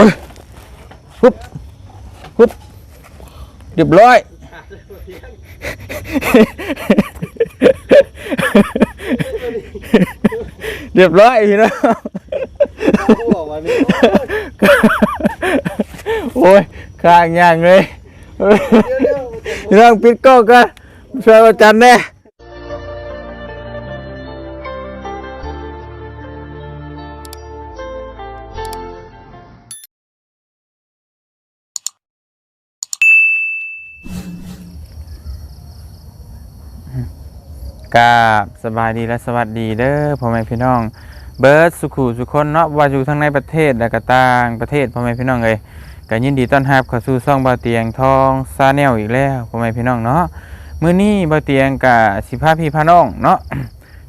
อ้ยปุ๊บปุ๊บเรียบร้อย เรียบร้อยพี่น้องกูบอกว่านี่โอ้ยข้างอย่างเลยเฮ้ยเดี๋ยวเดี๋ยวพี่น้องปิดกล้องกันช่วยประจันแน่ กราบสบายดีและสวัสดีเด้อพ่อแม่พี่น้อง เบิร์ดสุขุสุคนเนาะว่าอยู่ทั้งในประเทศและก็ต่างประเทศพ่อแม่พี่น้องเลยก็ยินดีต้อนรับเข้าสู่ช่องบาเตียงทองซาแนลอีกแล้วพ่อแม่พี่น้องเนาะมื้อนี้บาเตียงกับสิพาพี่พาน้องเนาะ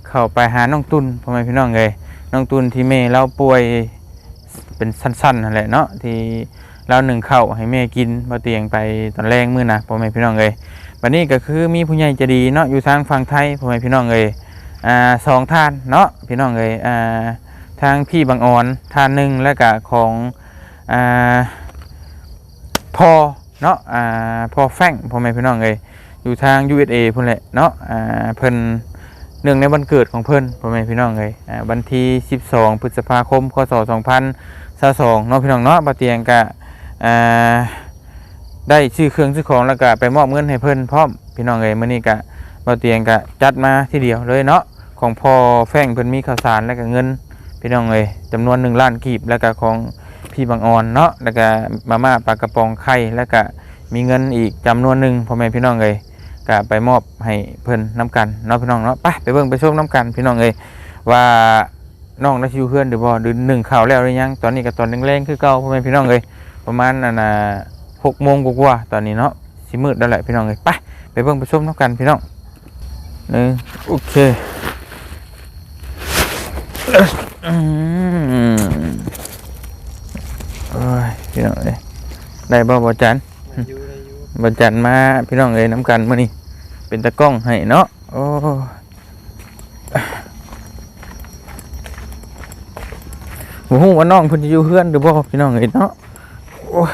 เข้าไปหาน้องตุนพ่อแม่พี่น้องเลยน้องตุนที่เมย์เราป่วยเป็นสั้นๆนั่นแหละเนาะที่เราหนึ่งเข้าให้แม่กินบาเตียงไปตอนแรกมื้อนะพ่อแม่พี่น้องเลย บัดนี้ก็คือมีผู้ใหญ่ใจะดีเนาะอยู่ทางฝั่งไทยพ่อแม่พี่น้องเลยอ่าสองท่านเนาะพี่น้องเลยอ่าทางพี่บางอ่อนท่านหนึ่งแล้วก็ของอ่าพอเนาะอ่าพอแฟงพ่อแม่พี่น้องเลยอยู่ทาง USA พุ่นแหละเนาะอ่าเพิ่นเนื่องในวันเกิดของเพิ่นพ่อแม่พี่น้องเลยอ่าวันที่ 12 พฤษภาคม พศ 2022เนาะพี่น้องเนาะบาเตียงกะอ่า ได้ชื่อเครื่องชื่อของแล้วก็ไปมอบเงินให้เพิ่นพร้อมพี่น้องเลยมื้อนี้กะเราเตียงก็จัดมาทีเดียวเลยเนาะของพ่อแฟงเพิ่นมีข้าวสารแล้วก็เงินพี่น้องเลยจำนวนหนึ่งล้านกีบแล้วก็ของพี่บางออนเนาะแล้วก็มาม่าปลากระป๋องไข่แล้วก็มีเงินอีกจำนวนหนึ่งพ่อแม่พี่น้องเลยก็ไปมอบให้เพิ่นน้กันเนาะพี่น้องเนาะไปไปเบิ่งไปชมน้กันพี่น้องเลยว่าน้องได้ชิวเพื่อนหรือบ่หรือหนึ่งข่าวแล้วหรือยังตอนนี้ก็ตอนแรงๆคือเก่าพ่อแม่พี่น้องเลยประมาณนั่นน่ะ หกโมงกว่าๆตอนนี้เนาะสิมืดแล้วแหละพี่น้องเลยไปไปเบิ่งไปชมน้กันพี่น้องหนึ่งโอเคอืมโอ้ยพี่น้องเอ้ยได้บ่บ่จันอยู่ได้อยู่บ่จันมาพี่น้องเอ้ยน้ำกันมื้อนี้เป็นตะกล้องให้เนาะโอ้บ่ฮู้ว่าน้องเพิ่นจะอยู่เฮือนหรือบ่พี่น้องเอ้ยเนาะโอ้ย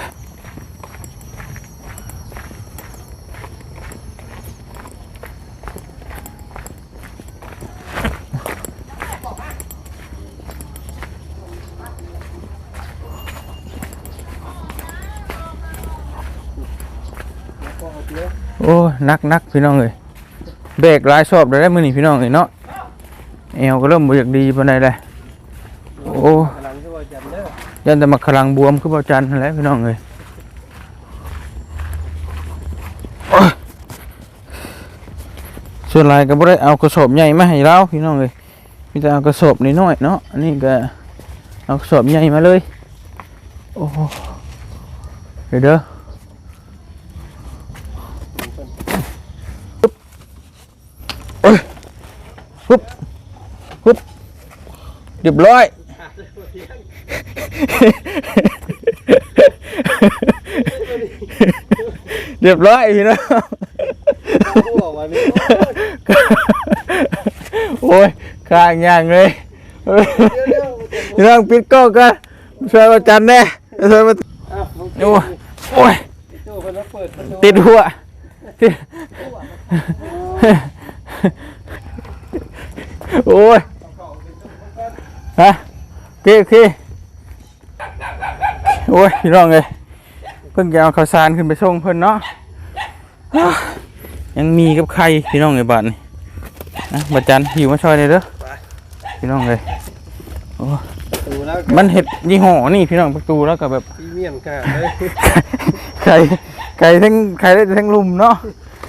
นักนักพี่น้องเอ้ยเบรกหลายชอบได้ได้มื้อนี้พี่น้องเอ้ยเนาะเอวก็เริ่มบ่อยากดีปานใดเลยโอ้ว่าจันเด้อยันแต่มาขลังบวมคือบ่จันนั่นแหละพี่น้องเอ้ยส่วนลายก็บ่ได้เอากระสอบใหญ่มาให้เราพี่น้องเอ้ยมีแต่เอากระสอบน้อยเนาะอันนี้ก็เอากระสอบใหญ่มาเลยโอ้โหเดี๋ยวเด้อปึ๊บโอ้ย ปึ๊บปึ๊บเรียบร้อย เรียบร้อยพี่น้องโอ้ยข้างย่างเลยพี่น้องปิดกล้องกันช่วยประจันแน่ช่วยมาอ้าวมึงโอ้ยโอ้ยตูติดหัวติด โอ้ยฮะโอเคโอเคโอ้ยพี่น้องเลยเพิ่งจะเอาข้าวสารขึ้นไปส่งเพิ่นเนาะยังมีกับใครพี่น้องเลยบ้านนี่นะบัดจันหิวมาช่วยเลยเด้อพี่น้องเลยประตูแล้วมันเห็ดยี่ห้อนี่พี่น้องประตูแล้วก็แบบพรีเมียมค่ะเลยไก่ไก่ทั้งไก่ได้ทั้งลุมเนาะ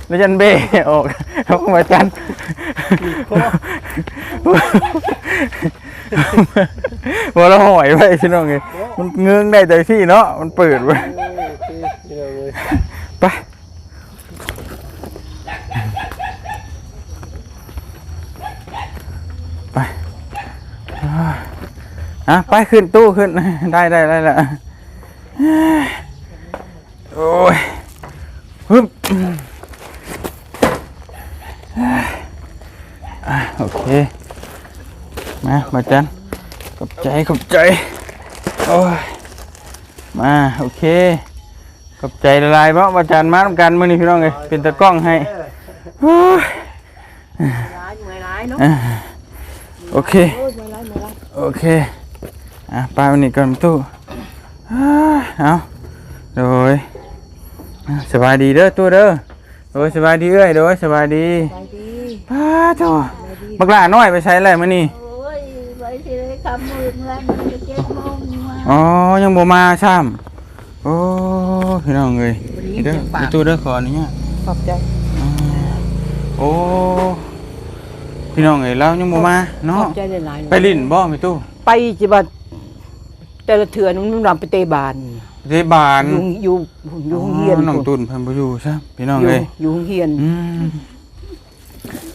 แล้วจันเบ้ออกเขามาจันว่าเราหอยไว้พี่น้องไงมันเงื้องได้แต่ที่เนาะมันเปิดไว้ยไปไปอะไปขึ้นตู้ขึ้นได้ได้ได้ละโอ้ยฮึบอะโอเค มามาจันขอบใจขอบใจโอ้ยมาโอเคขอบใจละลายเพราะว่าจานมาทำกันมื้อนี้พี่น้องเอ้ยเป็นตะกล้องให้โอ้ยร้ายเมื่อยร้ายเนาะอะโอเคโอ้ยเมื่อยร้ายเมื่อยร้ายโอเคอะไปวันนี้ก่อนตู้อ่าเอาโดยอะสบายดีเด้อตู้เด้อโดยสบายดีเอ้ยโดยสบายดีไปดีป้าจ้า บักหลาน้อยไปใช้อะไรมื้อนี้โอ้ยไว้สิได้คำมือเมื่อมันจะเจ็ดโมงมาอ๋อยังบ่มาซ้ำโอ้พี่น้องเอ้ยเด้อพี่ตู้เด้อขออนุญาตขอบใจอ่าโอ้พี่น้องเอ้ยเรายังบ่มาขเนาะอบใจหลายๆไปลิ้นบ่พี่ตู้ไปจิบัดแต่ละเถื่อนุ่มรำไปเตะบานเทบานอยู่อยู่อยู่โรงเรียนน้องตุนเพิ่นบ่อยู่ซะพี่น้องอยู่เอ้ยอยู่โรงเรียนอืม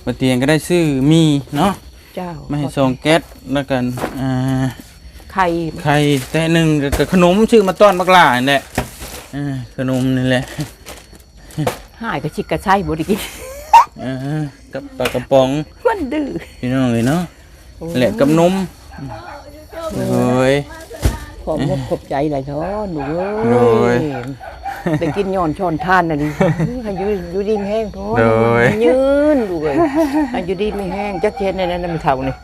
บเตียงก็ได้ซื้อมีเนาะเจ้าไม่ให้ส่งแก๊สแล้วกันอ่าไข่ไข่แต่หนึ่งกับขนมชื่อมาต้อนบักหลานี่แหละอ่าขนมนี่แหละหายกับชิกกระไช่บ่ได้กินอ่ากับปลากระป๋องมันดื้อพี่น้องเลยเนาะแหละกับนมเฮ้ยขอบมกขอบใจหลายท้อหนูโดเอ้ยย ได้กินย้อนช้อนทานน่ะดิให้อยู่อยู่ดีไม่แห้งท้อโดย ยืนดูเลยให้อยู่ดีไม่แห้งจักเช็ดในนั้นน่ะมันเท่านี่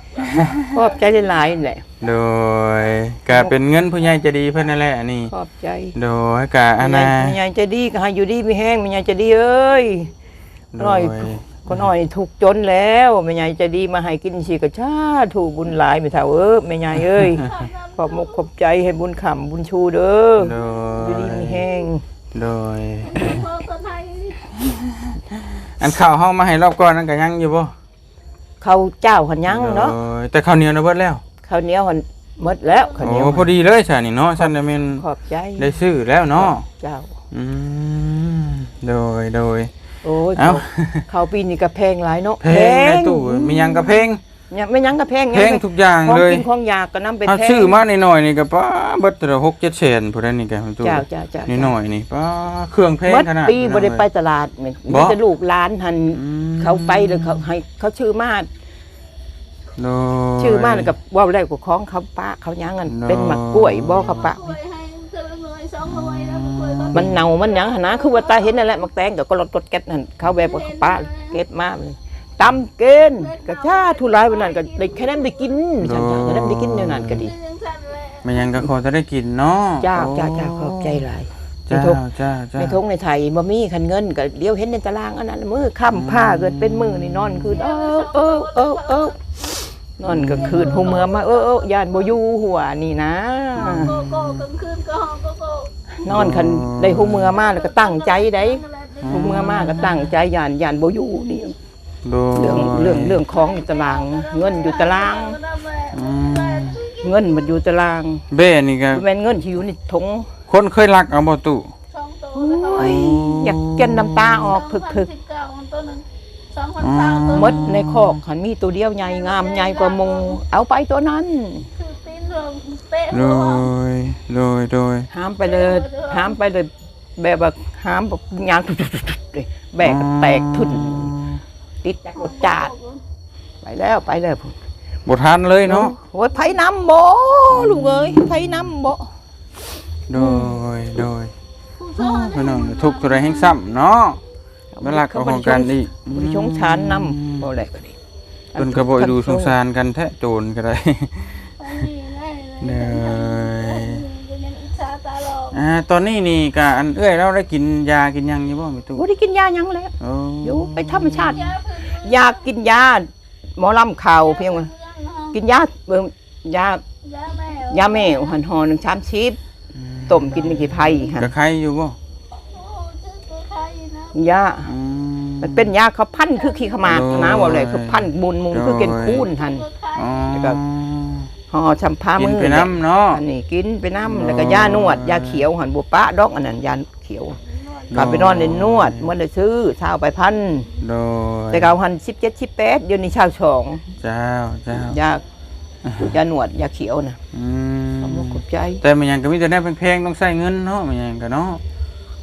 ขอบใจหลายๆนี่แหละโดยก็เป็นเงินผู้ใหญ่ใจะดีเพิ่นนั่นแหละอันนี้ขอบใจ โดยกะอันแม่น่ะยายแม่ยายจะดีก็ให้อยู่ดีไม่แห้งแม่ยายจะดีเอ้ยโดน้อยยก็น้อยถูกข์จนแล้วแม่ยายจะดีมาให้กินสิกระชาถูกบุญหลายไม่เท่าเอ้อแม่ยายเอ้ยขอบมกขอบใจให้บุญขำบุญชูเด้อโดอยู่ดียไม่แห้ง โดย พ่อคนไทยอันข้าวเฮามาให้รอบก่อนนั่นก็ยังอยู่บ่เขาวเจ้าหันยังเนาะโดยแต่ข้าวเหนียวน่ะเบิดแล้วข้าวเหนียวหันหมดแล้วข้าวเหนียวโอ้พอดีเลยซะนี่เนาะฉันน่ะแม่นขอบใจได้ซื้อแล้วเนาะเจ้า อืมโดยโดย โอ้ยเอ้า เขาเขาวปีนี้ก็แพงหลายเนาะเพลงในตู้มีหยังก็เพลง เนี่ยไม่ยังก็แพงเพลงทุกอย่างของเลยกินของอยากก็นํไปเอาแพงชื่อมาหน่อยๆนี่ก็ป้าเบิดแต่ละ6 7แสนพุ่นนั่นนี่แกตู้เจ้าเจ้าเจ้านี่หน่อยนี่ป้าเครื่องเพลงเมื่อขนาดปีบ่ได้ไปตลาดแม่นบ่มีแต่ลูกหลานหันอืมเขาไปเลยเขาให้เขาชื่อมาโดยชื่อมาแล้วกับว่าได้กับของเขาปะเขายังกันน้อยเป็นหมักกล้วยบ่เขาปะกล้วยให้เธอหน่วยสองหน่วยแล้วกล้วยก็มันเน่ามันหยังหั่นนะคือว่าตาเห็นนั่นแหละหมักแตงกับก็รถกดแก๊สนั่นเขาแบบว่าเขาปะเก็ดมาเลย ตำเกณฑ์กระชาทุรายวันนั้นก็ได้แค่นั้นได้กินฉันอยากจะได้ได้กินเดี๋ยวนั้นก็ดียังสั่นเลยมันยังก็ขอจะได้กินเนาะเจ้าเจ้าเจ้าขอบใจหลายเจ้าในทุกเจ้าเจ้าในทงในไทยบ่มีคันเงินก็เลี้ยวเห็นในตารางอันนั้นมือค้ำผ้าเกิดเป็นมือนี่นอนคืนเออเออเออเออนอนก็คืนหูเมือมาเออเออย่านบ่อยู่หัวนี่นะโกโก้กลางคืนก็ห้องโกโก้นอนคันได้หูเมือมาแล้วก็ตั้งใจได้หูเมือมาก็ตั้งใจย่านย่านบ่อยู่นี่ โดยเรื่องเรื่องเรื่องของอยู่ตาราง เงินอยู่ตาราง อืมเงินมันอยู่ตารางเบ้นี่ก็บ่แม่นเงินที่อยู่ในถุงคนเคยรักเอาบ่ตู้สองตัวโอ้ยอยากเก็นน้ำตาออกพึกสิบเก้าตัวนึงสองพันสามตัวๆหมดในคอกหันมีตัวเดียวใหญ่งามใหญ่กว่าหมูเอาไปตัวนั้นคือตีนลงเป๊ะโดยโดยโดยห้ามไปเลยห้ามไปเลยแบบว่าห้ามแบบยางเลยแบกก็แตกทุน ติดจากรถจาด ไปแล้วไปแล้วพุ่นบ่ทันเลยเนาะโอ้ยไผน้ำบ่ลูกเอ้ยไผน้ำบ่โดยโดยพี่น้องทุกข์ตัวใดแห่งซ้ำเนาะมารักเอาของกันอีกบริชงชานน้ำบ่แหละก็ดีเพิ่นก็บ่ดูสงสารกันแท้โจรก็ได้เด้อ อกอ่าตอนนี้นี่ก็อันเอ้ยเราได้กินยากินหยังอยู่บ่มีตู้บ่ได้กินยาหยังแล้วโอ้อยู่ไปธรรมชาติ ยาพื้นอยากกินยาหมอลำข่าวเพียงว่ากินยาเบิ่งยายาแม่ยาแม่หันหอหนึ่งชามชิบต้มกินในกี่ไผ่หั่นก็ใครอยู่บ่โอ้ชื่อตัวใครนะยาอืม มันเป็นยาเขาพันคือขี้ขมากนะว่าเลยคือพันบุญมุงคือเกินคูนหันตัวใครอ๋อแล้วก็ ห่อชัมพากินมือไปน้ำเนาะ อันนี้กินไปน้ำแล้วอ๋ก็อยานวดยาเขียวหันบัวปะดอกอันนั้นยาเขียวกลับไปนอนในนวดเมื่อได้ซื้อเช้าไปพันโดยแต่เก่าหันสิบเจ็ดสิบแปดเดี๋ยวนี้เช้าสองเจ้าเจ้ายายาหนวดยาเขียวนะอืมขอบคุณขอบใจ แต่มันยังก็มีแต่แนวแพงๆต้องใช้เงินเนาะมันยังก็เนาะ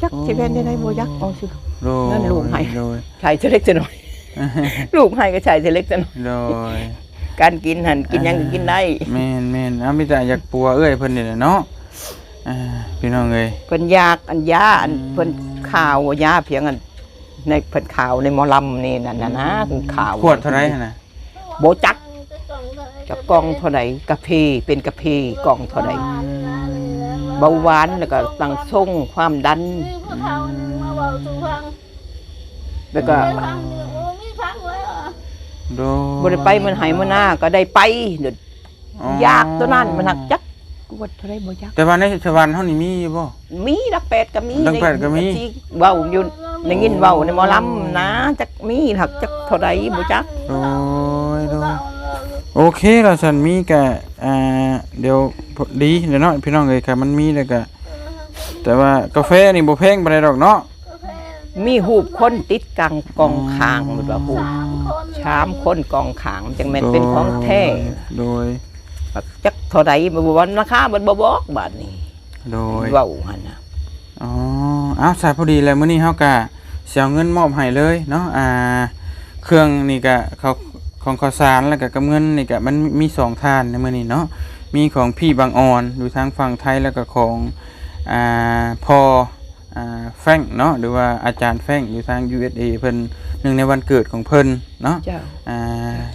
จักสิเป็นได้ได้บ่ยักเอาสิโดยนั่นลูกให้ โดยใช้เทเล็กจะหน่อย ลูกให้ก็ใช้เทเล็กจะหน่อย โดย การกินหันกินหยังก็กินได้แม่นแม่นเอามีแต่อยากปัวเอ้ยเพิ่นนี่แหละเนาะอ่าพี่น้องเอ้ยเพิ่นยากอันยาอันเพิ่นข่าวว่ายาเพียงอันในเพิ่นข่าวในหมอลำนี่นั่นน่ะนะเพิ่นข่าวขวดเท่าไหร่หั่นน่ะโบจักกับกล่องเท่าใดกาแฟเป็นกาแฟกล่องเท่าใดเบาหวานแล้วก็ตั้งส่งความดันมีพวกเขามาบอกสู่ฟังแล้วก็ โดบ่ได้ไปมันไหมันหน้าก็ได้ไปเดี๋ยวอ๋อยากตัวนั้นมันหักจักวัดเท่าไรบ่จักแต่ว่าในชาวบ้านเฮานี่มีอยู่บ่ มีดักแปดก็มีดักแปดก็มีที่เว้าอยู่ได้ยินเว้าในหมอลำนะจักมีหักจักเท่าใดบ่จัก โดยโดยโอเคเราสันมีกะอ่าเดี๋ยวพอดีเดี๋ยวเนาะพี่น้องเอ้ยค่ะมันมีแล้วก็แต่ว่ากาแฟนี่บ่แพงปานใดดอกเนาะมีหูบคนติดกลางกองคางหมดว่าหูบ สามคนชามคนกองคางจังแม่นเป็นของแท้โดยหักจักเท่าใดบ่บ่วันราคาบ่บ่บอกบาดนี้โดยเว้าหั่นน่ะอ๋ออ้าวสายพอดีแล้วมื้อนี้เฮากะสิเอาเงินมอบให้เลยเนาะอ่า เครื่องนี่ก็เขาของข้าวสารแล้วก็กับเงินนี่ก็มันมีสองทานในมื้อนี้เนาะมีของพี่บางออนอยู่ทางฝั่งไทยแล้วก็ของอ่าพออ่าแฟรงค์เนาะหรือว่าอาจารย์แฟรงค์อยู่ทาง USA เพิ่น หนึ่งในวันเกิดของเพิ่นเนาะ เจ้า อ่า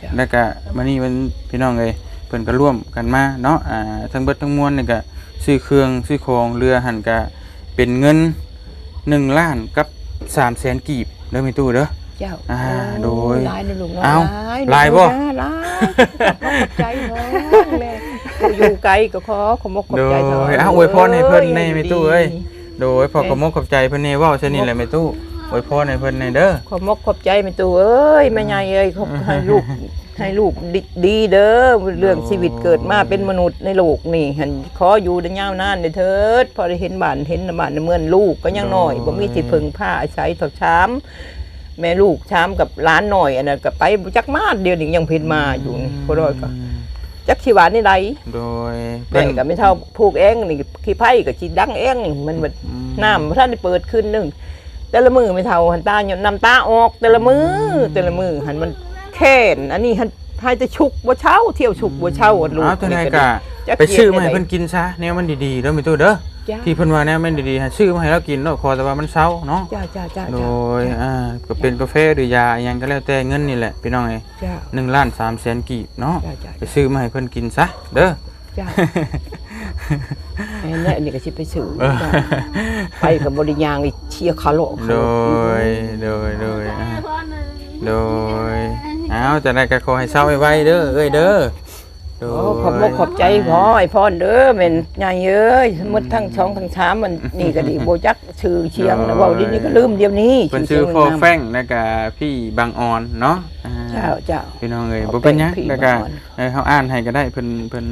จ้ะ แล้วก็มื้อนี้มันพี่น้องเอ้ยเพิ่นก็ร่วมกันมาเนาะอ่าทั้งเบิดทั้งมวลนี่ก็ซื้อเครื่องซื้อของเรือหันก็เป็นเงิน1ล้านกับ3แสนกีบเด้อมีตู้เด้อ เจ้าอ่าโดยหลายนะลูกนะเอ้าหลายหลายบ่ลูกนะหลายขอบใจเนาะแม่ผู้อยู่ไกลก็ขอขอบมกขอบใจเถโดอะยอ้าวอวยพรให้เพิ่นในแม่ตู้เอ้ยโดยพอขอมกขอบใจเพิ่นนี่เว้าซะนี่แหละแม่ตู้ อวยพรให้เพิ่นในเด้อขอบมกขอบใจแม่ตู้เอ้ยแม่ใหญ่เอ้ยขอบให้ลูกให้ลูกดีดีเด้อเรื่องชีวิตเกิดมาเป็นมนุษย์ในโลกนี่หันขออยู่ได้ยาวนานเด้อเถิดพอได้เห็นบ้านเห็นบ้านเมือนลูกก็ยังน้อยบ่มีที่พึ่งผ้าอาศัยเท่าช้ำแม่ลูกช้ำกับหลานหน่อยอันนั้นก็ไปบ่จักมาเดียวนี้ยังเพิ่นมาอยู่นี่พอดอยก็จักชีวานี่ไรโดยแม่ก็ไม่เท่าผูกเองนี่ขี้ไผ่ก็ชีดังเองมันแบบอืมน้ำพระท่านได้เปิดขึ้นหนึ่ง แต่ละมือไม่เท่าหันตาหยดน้ำตาออก แต่ละมือแต่ละมือหันมันแค้นอันนี้หันให้จะชุกบ่เช้า เที่ยวชุกบ่เช้าอันลูกอ้าวตัวไหนนี่กะดีไปซื้อมาให้เพิ่นกินซะแนวมันดีๆเด้อแม่ตู้เด้อจ้าที่เพิ่นว่าแนวมันดีๆให้ซื้อมาให้เรากินเนาะขอแต่ว่ามันเซาเนาะจ้าจ้าจ้าโดยอ่าก็เป็นกาแฟหรือยาอิหยังก็แล้วแต่เงินนี่แหละพี่น้องเอ้ยจ้า1ล้าน3แสนกีบเนาะจ้าจ้าไปซื้อมาให้เพิ่นกินซะเด้อ จ้าไอ้เนี่ยอันนี้ก็สิไปซื้อเออจ้าไปกับบริยางอีเชียร์คาโลโดยโดยโดยอ่าโดยเอาจะได้ก็ขอให้เศร้าไว้ๆเด้อเอ้ยเด้อ โดโอ้ยขอบมกขอบใจพ่อไอ้พ่อเด้อแม่นใหญ่เอ้ยหมดทั้งช่องทั้งชามมันนี่ก็ดีบ่จักชื่อเชียงนะเว้าดินี่ก็ลืมเดี๋ยวนี้เพิ่นชื่อเสียงพ่อมันแฟงแล้วก็พี่บางออนเนาะอ่าเจ้าเจ้า พี่น้องเอ้ยพ่บ่อแป้งเป็นหยังพี่แล้วก็บางออนเออเฮาอ่านให้ก็ได้เพิ่นเพิ่น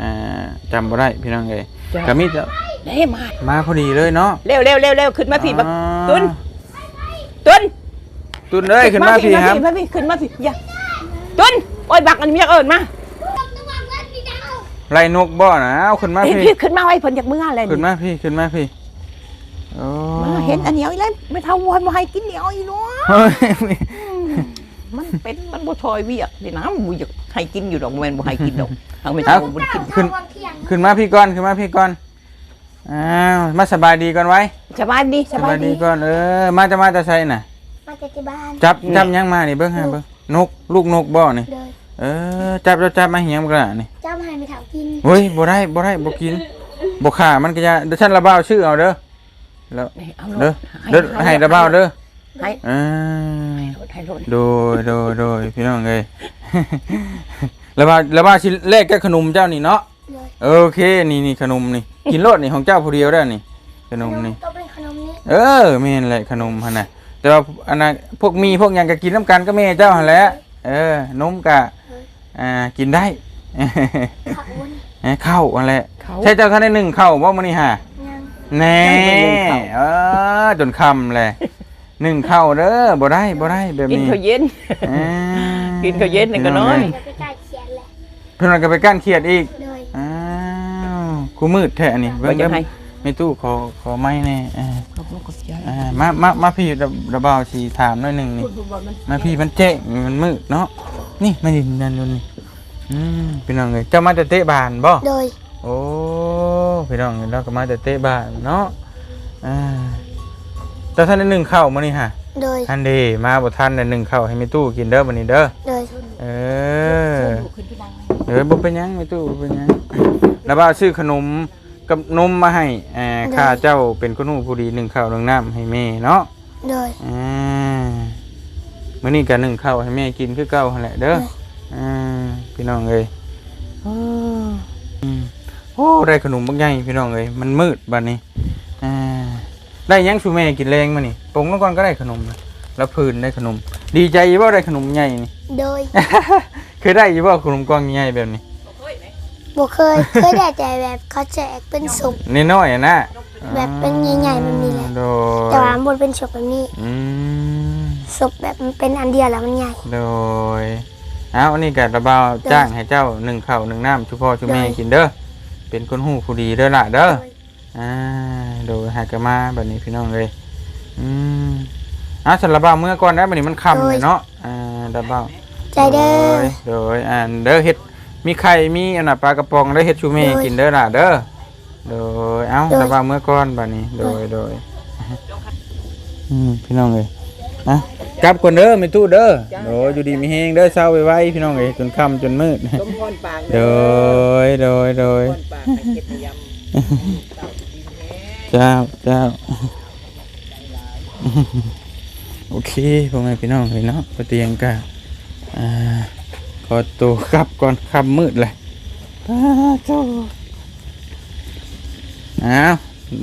อ่าจำบ่ได้พี่น้องเอ้ยเจ้าก็มีแต่เด้มามาพอดีเลยเนาะเร็วเร็วเร็วเร็วขึ้นมาพี่บักอ๋อตุนตุนตุนเอ้ยขึ้นมาพี่ครับมาพี่ขึ้นมาพี่อย่าตุนโอ้ยบักอันนี้อยากเอิ้นมา ไล่นกบ่นะเอาขึ้นมาพี่พี่พี่ขึ้นมาไว้เพิ่นอยากมื้ออะไรขึ้นมาพี่ขึ้นมาพี่โอ้มาเห็นอันเหนียวอีแล้วไม่เท่าวนบ่ให้กินเหนียวอีเนาะเฮ้ยมันเป็นมันบ่ชอยเวียกนี่นะบ่อยากให้กินอยู่ดอกแม่นบ่ให้กินดอกทางไม่เท่าบ่ได้กินขึ้นขึ้นมาพี่ก่อนขึ้นมาพี่ก่อนอ้าวมาสบายดีก่อนไว้สบายดีสบายดีก่อนเออมาจะมาจะใช่น่ะมาจากที่บ้านจับจับยังมานี่เบิ้งฮะเบิ้งนกลูกนกบ่นี่ เลยเออจับจับจับมาเหียงบ่กระนี่เจ้ามาให้ไปถามกินเฮ้ยบ่ได้บ่ได้บ่กินบ่ฆ่ามันก็จะเดี๋ยวฉันระบาวชื่อเอาเด้อแล้วนี่เอาเด้อโลเด้อให้ระบาวเด้อให้เออให้โลดโดยโดยโดยพี่น้องเอ้ยระบาวระบาวสิแลกกับขนมเจ้านี่เนาะเลยโอเคนี่นี่ขนมนี่กินโลดนี่ของเจ้าผู้เดียวได้อนี่ ขนมนี่ก็เป็นขนมนี้เออแม่นแหละขนมหั่นน่ะแต่ว่าอันน่ะพวกมีพวกหยังก็กินน้ำกันก็แม่เจ้าหั่นแหละเออนมก็ อ่ากินได้ขับวนเอ้ยข้าวอันแหละเขาใช่เจ้าท่านได้หนึ่งข้าวบ่มื้อนี้ฮะยังแน่ยังบ่ได้หนึ่งข้าวเออจนค่ำแหละหนึ่งข้าวเด้อบ่ได้บ่ได้แบบกินนี้ข้าวเย็นอ่ากินข้าวเย็นนี่ก็นอนจะไปใกล้เขียนแหละเพิ่นว่าก็ไปก้านเขียดอีกเลยอ้าวกูมืดแท้อันนี้เบิ่ว่างจะเบิ่งให้ไม่ตู้ขอขอไม้แน่อ่าขอบคุณขอบใจอ่ามามามาพี่ระระเบาสีถามหน่อยหนึ่งนี่มาพี่มันเจ๊งมันมืดเนาะ นี่มาดินั่นนู่นนี่อืมเป็นยังไงเจ้ามาแต่เตะบานบ่เลยโอ้เป็นพี่น้องเราก็มาแต่เตะบ้านเนาะอ่าแต่ท่านได้หนึ่งข้าวมื้อนี้ฮะโดยทันดีมาบ่ทันได้หนึ่งข้าวให้แม่ตู้กินเด้อมื้อนี้เด้อโดยเออเออบ่เป็นหยังแม่ตู้บ่เป็นหยังแล้วว่าซื้อขนมกับนมมาให้เอ่อข้าเจ้าเป็นคนหูผู้ดีหนึ่งข้าวหนึ่งน้ำให้แม่เนาะโดยอ่า มื้อนี้ก็หนึ่งข้าวให้แม่กินคือเก่าหั่นแหละเด้ออ่าพี่น้องเอ้ยอืมโอ้ได้ขนมบักใหญ่พี่น้องเอ้ยมันมืดบัดนี้อ่าได้หยังชูแม่กินแรงมานี่ปงลงก่อนก็ได้ขนมนะแล้วพื้นได้ขนม ดีใจอยู่บ่ได้ขนมใหญ่นี่โดยเคยได้อยู่บ่ขนมกล่องใหญ่แบบนี้บ่เคยเคยได้แต่แบบเขาแจกเป็นสุกนี่น้อยๆอะนะแบบเป็นใหญ่ๆมันมีแหละโดยแต่ว่าบนเป็นสุกแบบนี้อืม สุกแบบมันเป็นอันเดียวแล้วมันใหญ่ โดยเอาอันนี้ก็ระเบาจ้างให้เจ้าหนึ่งข้าวหนึ่งน้ำชุพ่อชุแม่ได้ กินเด้อเป็นคนหูผู้ดีเด้อล่ะเด้อโดยอ่าโดยหากนมาแบบนี้พี่น้องเลยอืมอะฉันระเบาเมื่อก่อนได้บัดนี้มันค่ำเลยเนาะอ่าระเบาใจเด้อ โดยอ่าเด้อเฮ็ดมีไข่มีอันน่ะปลากระป๋องได้เฮ็ดชูแม่โดยกินเด้อล่ะเด้อโดยเอ้าโดย ระเบาเมื่อก่อนบัดนี้ โดยโดยอืมพี่น้องเลย นะกลับก่อนเด้อไม่ตู้เด้อโดยอยู่ดีมีแฮงเด้อเช้าไว้ๆพี่น้องเอ้ยจนค่ำจนมืดต้มพรปากโดยโดยโดยพรปากให้เก็บยำเจ้าเจ้าโอเคพ่อแม่พี่น้องเลยเนาะปเตียงกะอ่าขอตัวกลับก่อนค่ำมืดเลยอ้าเจ้าอ้าว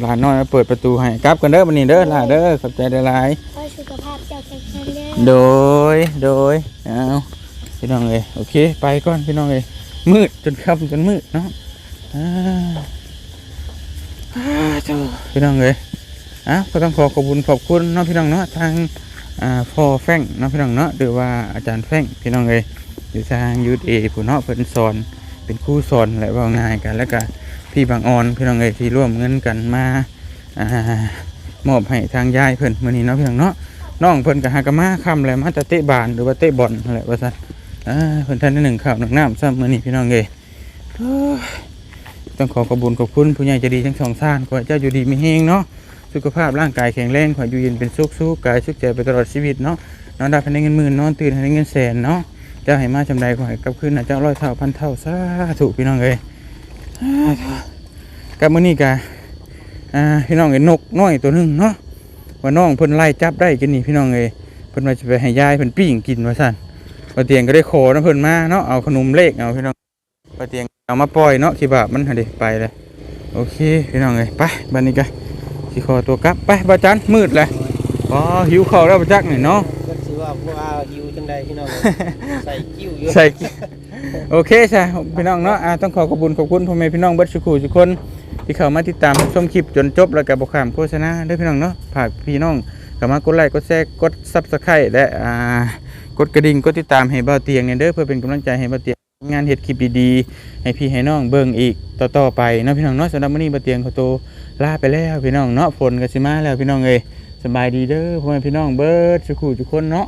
หลานน้อยมาเปิดประตูให้กลับกันเด้อบันนี้เด้อหลานเด้อขอบใจหลายๆขอสุขภาพเจ้าแข็งแรงเด้อโดยโดยเอาพี่น้องเลยโอเค ไปก่อนพี่น้องเลยมืดจนค่ำจนมืดเนาะอ่าอ่าเจ้าพี่น้องเลยอะก็ต้องขอขอบคุณขอบคุณเนาะพี่น้องเนาะทางอ่าพ่อแฟงเนาะพี่น้องเนาะหรือว่าอาจารย์แฟงพี่น้องเลยอยู่ทางยูทเอผู้เนาะเพิ่นสอนเป็นครูสอนและว่าง่ายกันแล้วก็ พี่บางออนพี่น้องเลยที่ร่วมเงินกันมาอมอบให้ทางยายเพิ่นมื้อนี้เนาะพี่น้องเนาะน้องเพิ่นก็หากะมาคำแหละมาแต่เตะบานหรือว่าเตะบอลนั่นแหละว่าซั่นอ่าเพิ่นท่านได้หนึ่งข้าวหนึ่งน้ำซ้ำมื้อนี้พี่น้องเอยต้องขอขอบคุญขอบคุณผู้ใหญ่ใจดีทั้งสองท่านขอให้เจ้าอยู่ดีมีเฮงเนาะสุขภาพร่างกายแข็งแรงขออยู่เย็นเป็นสุขสุขกายสุขใจไปตลอดชีวิตเนาะนอนดับให้ได้เงินหมื่นนอนตื่นให้ได้เงินแสนเนาะเจ้าให้มาจำใดขอให้กลับคืนนะเจ้าร้อยเท่าพันเท่าสาธุพี่น้องเอ้ย กับมื้อนี้กะอ่าพี่น้องเอ้ยนกน้อยตัวหนึงเนาะว่าน้องเพิ่นไล่จับได้กินนี่พี่น้องเอ้ยเพิ่นว่าจะไปให้ยายเพิ่นปิ้งกินว่าซั่นป้าเตียงก็ได้ขอนะเพิ่นมาเนาะเอาขนมเลขเอาพี่น้องป้าเตียงเอามาปล่อยเนาะที่บาปมันหั่นดิไปเลยโอเคพี่น้องเอ้ยไปบัดนี้ก็สิขอตัวกลับไปบ่จันมืดเลยอ๋อหิวข้าวแล้วบ่จักนี่เนาะก็สิว่าบ่เอาหิวจังใดพี่น้องเอ้ยใส่กิ้วอยู่ใส่กิ โอเคใช่พี่น้องเนาะต้องขอขอบคุณขอบคุณพ่อแม่พี่น้องเบิดสุขุทุกคน ที่เข้ามาติดตามชมคลิปจนจบแล้วก็บ่ข้ามโฆษณาด้อพี่น้องเนาะฝากพี่น้องเข้ามากดไลค์กดแชร์กด Subscribe และกดกระดิ่งกดติดตามให้เบาเตียงเนี่ยเด้อเพื่อเป็นกำลังใจให้เบาเตียงงานเฮ็ดคลิปดีๆ ให้พี่ให้น้องเบิ่งอีกต่อๆไปเนาะพี่น้องเนาะสำหรับมื้อนี้บาเตียงขอตัวลาไปแล้วพี่น้องเนาะฝนก็สิมาแล้วพี่น้องเอ้ยสบายดีเด้อพ่อแม่พี่น้องเบิดสุขุทุกคนเนาะ